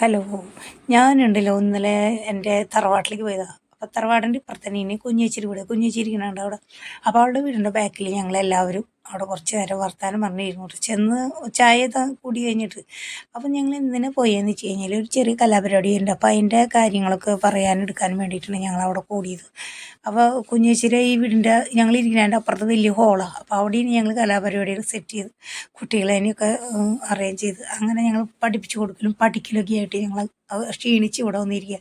Hello ഞാനുണ്ടല്ലോ ഇന്നലെ എന്റെ തറവാട്ടിലേക്ക് പോയതാണ് അപ്പോൾ തറവാടിന്റെ ഇപ്പുറത്ത് തന്നെ ഇനി കുഞ്ഞേച്ചിരി വീട് കുഞ്ഞേച്ചിരിക്കണുണ്ട് അവിടെ. അപ്പോൾ അവളുടെ വീടിന്റെ ബാക്കിൽ ഞങ്ങളെല്ലാവരും അവിടെ കുറച്ച് നേരം വർത്താനം പറഞ്ഞിരുന്നു ചെന്ന് ചായ കൂടി കഴിഞ്ഞിട്ട്. അപ്പം ഞങ്ങൾ എന്തിനാ പോയെന്ന് വെച്ച് കഴിഞ്ഞാൽ ഒരു ചെറിയ കലാപരിപാടി ഉണ്ട്. അപ്പോൾ അതിന്റെ കാര്യങ്ങളൊക്കെ പറയാനെടുക്കാനും വേണ്ടിയിട്ടാണ് ഞങ്ങൾ അവിടെ കൂടിയത്. അപ്പോൾ കുഞ്ഞേച്ചിയുടെ ഈ വീടിന്റെ ഞങ്ങൾ ഇരിക്കുന്നതിന്റെ അപ്പുറത്ത് വലിയ ഹോളാണ് അപ്പോൾ അവിടെയാണ് ഞങ്ങൾ കലാപരിപാടികൾ സെറ്റ് ചെയ്ത് കുട്ടികളെ അതിനെയൊക്കെ അറേഞ്ച് ചെയ്ത് അങ്ങനെ ഞങ്ങൾ പഠിപ്പിച്ചു കൊടുക്കലും പഠിക്കലൊക്കെ ആയിട്ട് ഞങ്ങൾ ക്ഷീണിച്ച് ഇവിടെ വന്നിരിക്കുക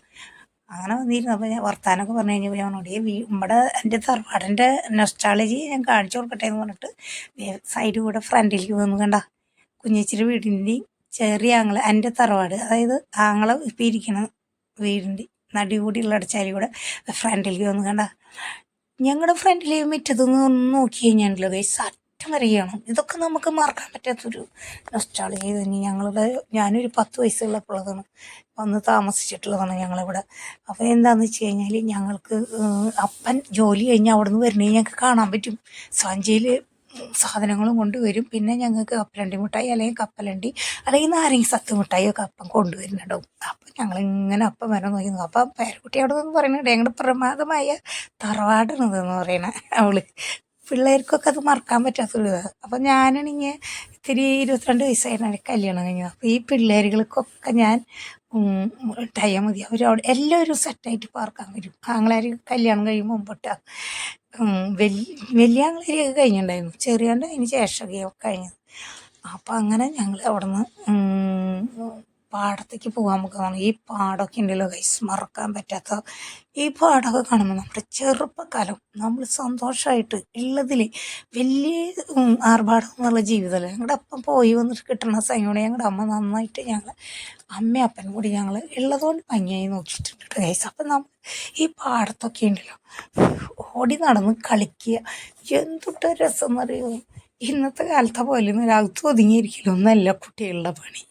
അങ്ങനെ വന്നിരുന്നു. അപ്പോൾ ഞാൻ വർത്താനമൊക്കെ പറഞ്ഞു കഴിഞ്ഞപ്പോൾ ഞാൻ വീ നമ്മുടെ എന്റെ തറവാടിന്റെ നെസ്റ്റാളജി ഞാൻ കാണിച്ചു കൊടുക്കട്ടെ എന്ന് പറഞ്ഞിട്ട് സൈഡ് കൂടെ ഫ്രണ്ടിലേക്ക് വന്നു കണ്ട. കുഞ്ഞേച്ചിയുടെ വീടിന്റെയും ചെറിയ ആങ്ങളെ എന്റെ തറവാട് അതായത് ആങ്ങളെ ഇപ്പം ഇരിക്കണ വീടിന്റെ നടി കൂടിയുള്ള അടച്ചാലി കൂടെ ഫ്രണ്ടിലേക്ക് ഒന്ന് കണ്ട ഞങ്ങളുടെ ഫ്രണ്ടിൽ മുറ്റത്തുനിന്ന് ഒന്ന് നോക്കി കഴിഞ്ഞാണല്ലോ ഗൈസ് അറ്റം വരികയാണ് ഇതൊക്കെ നമുക്ക് മറക്കാൻ പറ്റാത്തൊരു നൊസ്റ്റാളജി തന്നെ. ഞങ്ങളുടെ ഞാനൊരു പത്ത് വയസ്സുള്ളപ്പോഴതാണ് വന്ന് താമസിച്ചിട്ടുള്ളതാണ് ഞങ്ങളിവിടെ. അപ്പോൾ എന്താണെന്ന് വെച്ച് കഴിഞ്ഞാൽ ഞങ്ങൾക്ക് അപ്പൻ ജോലി കഴിഞ്ഞ് അവിടെ നിന്ന് വരണേ ഞങ്ങൾക്ക് കാണാൻ പറ്റും. സഞ്ചിയിൽ സാധനങ്ങളും കൊണ്ടുവരും. പിന്നെ ഞങ്ങൾക്ക് കപ്പലണ്ടി മിഠായി അല്ലെങ്കിൽ കപ്പലണ്ടി അല്ലെങ്കിൽ നാരങ്ങ സത്ത് മിഠായി ഒക്കെ അപ്പം കൊണ്ടുവരുന്നുണ്ടാവും. അപ്പം ഞങ്ങൾ ഇങ്ങനെ അപ്പം വരാൻ നോക്കി. അപ്പം പേരക്കുട്ടി അവിടെ നിന്ന് പറയുന്നുണ്ട് ഞങ്ങളുടെ പ്രമാദമായ തറവാടാണിതെന്ന് പറയണ അവൾ. പിള്ളേർക്കൊക്കെ അത് മറക്കാൻ പറ്റാത്തൊരു ഇതാണ് അപ്പം ഞാനാണെങ്കിൽ ഇത്തിരി ഇരുപത്തിരണ്ട് വയസ്സായിരുന്നു കല്യാണം കഴിഞ്ഞത് അപ്പോൾ ഈ പിള്ളേരുകൾക്കൊക്കെ ഞാൻ ടൈം മതി. അവർ അവിടെ എല്ലാവരും സെറ്റായിട്ട് പാർക്കാൻ വരും. ആങ്ങളാർ കല്യാണം കഴിയുമ്പോൾ മുമ്പോട്ട്. വലിയ വലിയ ആങ്ങളാരിയൊക്കെ കഴിഞ്ഞിട്ടുണ്ടായിരുന്നു. ചെറിയാണ്ട് അതിന് ശേഷമൊക്കെയാണ് കഴിഞ്ഞത്. അപ്പം അങ്ങനെ ഞങ്ങൾ അവിടെ നിന്ന് പാടത്തേക്ക് പോകാൻ നമുക്ക് തോന്നുന്നു. ഈ പാടമൊക്കെ ഉണ്ടല്ലോ കൈസ് മറക്കാൻ പറ്റാത്ത. ഈ പാടമൊക്കെ കാണുമ്പോൾ നമ്മുടെ ചെറുപ്പക്കാലം നമ്മൾ സന്തോഷമായിട്ട് ഉള്ളതിൽ വലിയ ആർഭാടം എന്നുള്ള ജീവിതമല്ല? ഞങ്ങളുടെ അപ്പം പോയി വന്നിട്ട് കിട്ടുന്ന സമയമാണ് ഞങ്ങളുടെ അമ്മ നന്നായിട്ട് ഞങ്ങൾ അമ്മയും അപ്പനും കൂടി ഞങ്ങൾ ഉള്ളതുകൊണ്ട് ഭംഗിയായി നോക്കിയിട്ടുണ്ട് കൈസ് അപ്പം നമ്മൾ ഈ പാടത്തൊക്കെ ഉണ്ടല്ലോ ഓടി നടന്ന് കളിക്കുക. എന്തുട്ട രസം എന്നറിയോ ഇന്നത്തെ കാലത്തെ പോലെ ഒന്നും അകത്ത് ഒതുങ്ങിയിരിക്കലൊന്നല്ല കുട്ടികളുടെ പണി.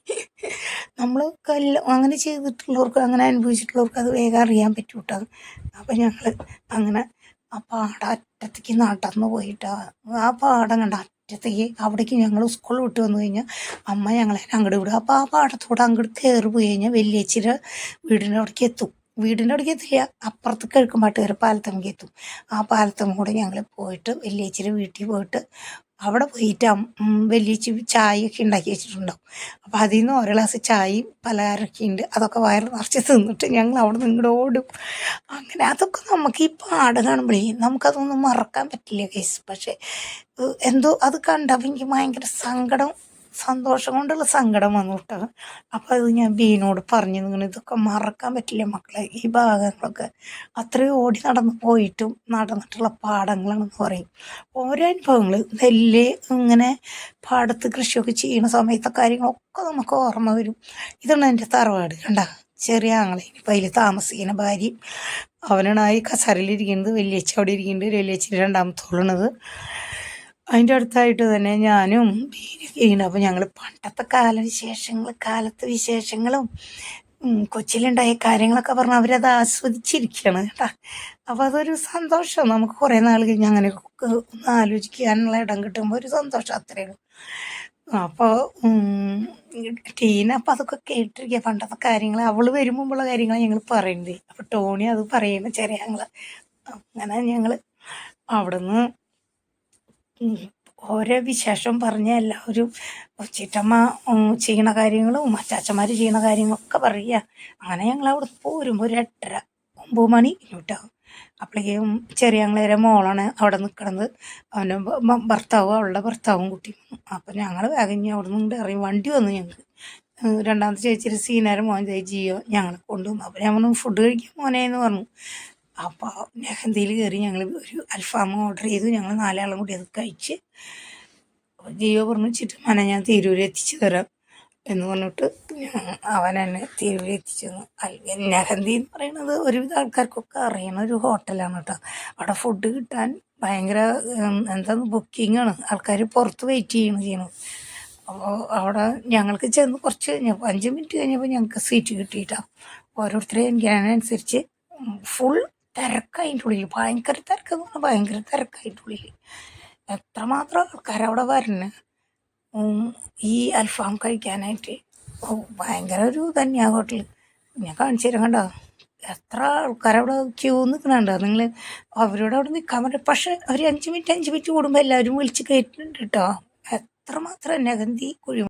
നമ്മൾ കല്ല അങ്ങനെ ചെയ്തിട്ടുള്ളവർക്ക് അങ്ങനെ അനുഭവിച്ചിട്ടുള്ളവർക്ക് അത് വേഗം അറിയാൻ പറ്റും കേട്ടോ അപ്പം ഞങ്ങൾ അങ്ങനെ ആ പാട അറ്റത്തേക്ക് നടന്നു പോയിട്ട്. ആ പാടം കണ്ട അറ്റത്തേക്ക് അവിടേക്ക് ഞങ്ങൾ സ്കൂൾ വിട്ട് വന്നു കഴിഞ്ഞാൽ അമ്മ ഞങ്ങളെ അങ്ങോട്ട് വിടും. അപ്പോൾ ആ പാടത്തോടെ അങ്ങോട്ട് കയറി പോയി കഴിഞ്ഞാൽ വലിയച്ചിയുടെ വീടിന്റെ അവിടേക്ക് എത്തും. വീടിന്റെ അവിടേക്ക് എത്തില്ല. അപ്പുറത്ത് കിഴക്കുമ്പാട്ടുകാർ പാലത്തമ്മക്ക് എത്തും. ആ പാലത്തമ്മ കൂടെ ഞങ്ങൾ പോയിട്ട് വലിയച്ചിരി വീട്ടിൽ പോയിട്ട് അവിടെ പോയിട്ട് വലിയച്ചി ചായയൊക്കെ ഉണ്ടാക്കി വെച്ചിട്ടുണ്ടാവും. അപ്പോൾ അതിൽ നിന്ന് ഓരോ ഗ്ലാസ് ചായയും പലഹാരമൊക്കെ ഉണ്ട്. അതൊക്കെ വയറ് നിറച്ച് തിന്നിട്ട് ഞങ്ങൾ അവിടെ നിന്ന് ഇങ്ങോട്ട് ഓടും. അങ്ങനെ അതൊക്കെ നമുക്ക് ഈ പാട് കാണുമ്പോഴേ നമുക്കതൊന്നും മറക്കാൻ പറ്റില്ല കേസ് പക്ഷേ എന്തോ അത് കണ്ടപ്പോൾ എനിക്ക് ഭയങ്കര സങ്കടം സന്തോഷം കൊണ്ടുള്ള സങ്കടം വന്നു കേട്ടോ. അപ്പോൾ അത് ഞാൻ ബീനോട് പറഞ്ഞു നിങ്ങൾ ഇതൊക്കെ മറക്കാൻ പറ്റില്ല മക്കളെ? ഈ ഭാഗങ്ങളൊക്കെ അത്രയും ഓടി നടന്ന് പോയിട്ടും നടന്നിട്ടുള്ള പാടങ്ങളാണെന്ന് പറയും. ഓരോ അനുഭവങ്ങൾ നെല്ല് ഇങ്ങനെ പാടത്ത് കൃഷിയൊക്കെ ചെയ്യുന്ന സമയത്തെ കാര്യങ്ങളൊക്കെ നമുക്ക് ഓർമ്മ വരും. ഇതാണ് എന്റെ തറവാട് കണ്ട. ചെറിയ ആങ്ങളെ ഇനിയിപ്പോൾ അതിൽ താമസിക്കുന്ന ഭാര്യയും അവനാണ് ആ ഈ കസരയിലിരിക്കുന്നത് വലിയച്ഛ അവിടെ ഇരിക്കുന്നുണ്ട് വലിയച്ഛന്റെ രണ്ടാമത്തോളണത്. അതിന്റെ അടുത്തായിട്ട് തന്നെ ഞാനും ബീനൊക്കെയാണ് അപ്പോൾ ഞങ്ങൾ പണ്ടത്തെ കാല വിശേഷങ്ങൾ കാലത്തെ വിശേഷങ്ങളും കൊച്ചിയിലുണ്ടായ കാര്യങ്ങളൊക്കെ പറഞ്ഞ് അവരത് ആസ്വദിച്ചിരിക്കുകയാണ് കേട്ടോ. അപ്പോൾ അതൊരു സന്തോഷം. നമുക്ക് കുറേ നാൾ കഴിഞ്ഞ് അങ്ങനെ ഒന്ന് ആലോചിക്കാനുള്ള ഇടം കിട്ടുമ്പോൾ ഒരു സന്തോഷം അത്രയേ അപ്പോൾ ടീന അപ്പം അതൊക്കെ കേട്ടിരിക്കുക. പണ്ടത്തെ കാര്യങ്ങൾ അവൾ വരുമ്പോഴുള്ള കാര്യങ്ങൾ ഞങ്ങൾ പറയുന്നത് അപ്പോൾ ടോണി അത് പറയുന്ന ചെറിയ ഞങ്ങൾ അങ്ങനെ ഞങ്ങൾ അവിടുന്ന് ഓരോ വിശേഷം പറഞ്ഞ എല്ലാവരും ചിറ്റമ്മ ചെയ്യണ കാര്യങ്ങളും അച്ചാച്ചന്മാർ ചെയ്യണ കാര്യങ്ങളൊക്കെ പറയുക അങ്ങനെ ഞങ്ങൾ അവിടെ പോരുമ്പോൾ ഒരു എട്ടര ഒമ്പത് മണി ഇങ്ങോട്ടാകും അപ്പോഴേക്കും ചെറിയ ഞങ്ങളേരെ മോളാണ് അവിടെ നിൽക്കണത് അവന്റെ ഭർത്താവും അവളുടെ ഭർത്താവും കുട്ടി. അപ്പം ഞങ്ങൾ വേഗം അവിടെ നിന്ന് ഇറങ്ങി വണ്ടി വന്നു ഞങ്ങൾക്ക് രണ്ടാമത്തെ ചേച്ചിയുടെ സീനാരം മോൻ ജിയോ ഞങ്ങളെ കൊണ്ടുവന്നു. അപ്പോൾ പറഞ്ഞു ഫുഡ് കഴിക്കാൻ മോനെ എന്ന് പറഞ്ഞു. അപ്പോൾ നെഹന്തിയിൽ കയറി ഞങ്ങൾ ഒരു അൽഫാം ഓർഡർ ചെയ്തു. ഞങ്ങൾ നാലാളും കൂടി അത് കഴിച്ച് ജിയോ പറഞ്ഞു മന ഞാൻ തിരൂർ എത്തിച്ചു തരാം. എന്ന് പറഞ്ഞിട്ട് അവൻ എന്നെ തിരൂർ എത്തിച്ചു തന്നു. നെഹന്തി എന്ന് പറയുന്നത് ഒരുവിധ ആൾക്കാർക്കൊക്കെ അറിയണ ഒരു ഹോട്ടലാണ് കേട്ടോ. അവിടെ ഫുഡ് കിട്ടാൻ ഭയങ്കര എന്താന്ന് ബുക്കിംഗ് ആണ്. ആൾക്കാർ പുറത്ത് വെയിറ്റ് ചെയ്യണം ചെയ്യണം അപ്പോൾ അവിടെ ഞങ്ങൾക്ക് ചെന്ന് കുറച്ച് കഴിഞ്ഞപ്പോൾ അഞ്ച് മിനിറ്റ് കഴിഞ്ഞപ്പോൾ ഞങ്ങൾക്ക് സീറ്റ് കിട്ടിയിട്ടാണ് ഓരോരുത്തരെയും എനിക്കതിനനുസരിച്ച് ഫുൾ തിരക്കതിന്റെ ഉള്ളിൽ ഭയങ്കര തിരക്കെന്ന് പറഞ്ഞാൽ ഭയങ്കര തിരക്കതിന്റെ ഉള്ളിൽ എത്രമാത്രം ആൾക്കാർ അവിടെ വരണ? ഈ അൽഫാം കഴിക്കാനായിട്ട്. ഭയങ്കര ഒരു തന്നെയാണ് ഹോട്ടൽ ഞാൻ കാണിച്ചു തരാം കണ്ടോ? എത്ര ആൾക്കാരവിടെ ക്യൂ നിൽക്കണുണ്ടോ നിങ്ങൾ അവരോട് അവിടെ നിൽക്കാൻ പറ്റും പക്ഷെ ഒരു അഞ്ച് മിനിറ്റ് അഞ്ച് മിനിറ്റ് കൂടുമ്പോൾ എല്ലാവരും വിളിച്ച് കയറ്റുന്നുണ്ട് കേട്ടോ. എത്രമാത്രം നെഗന്തി കുഴി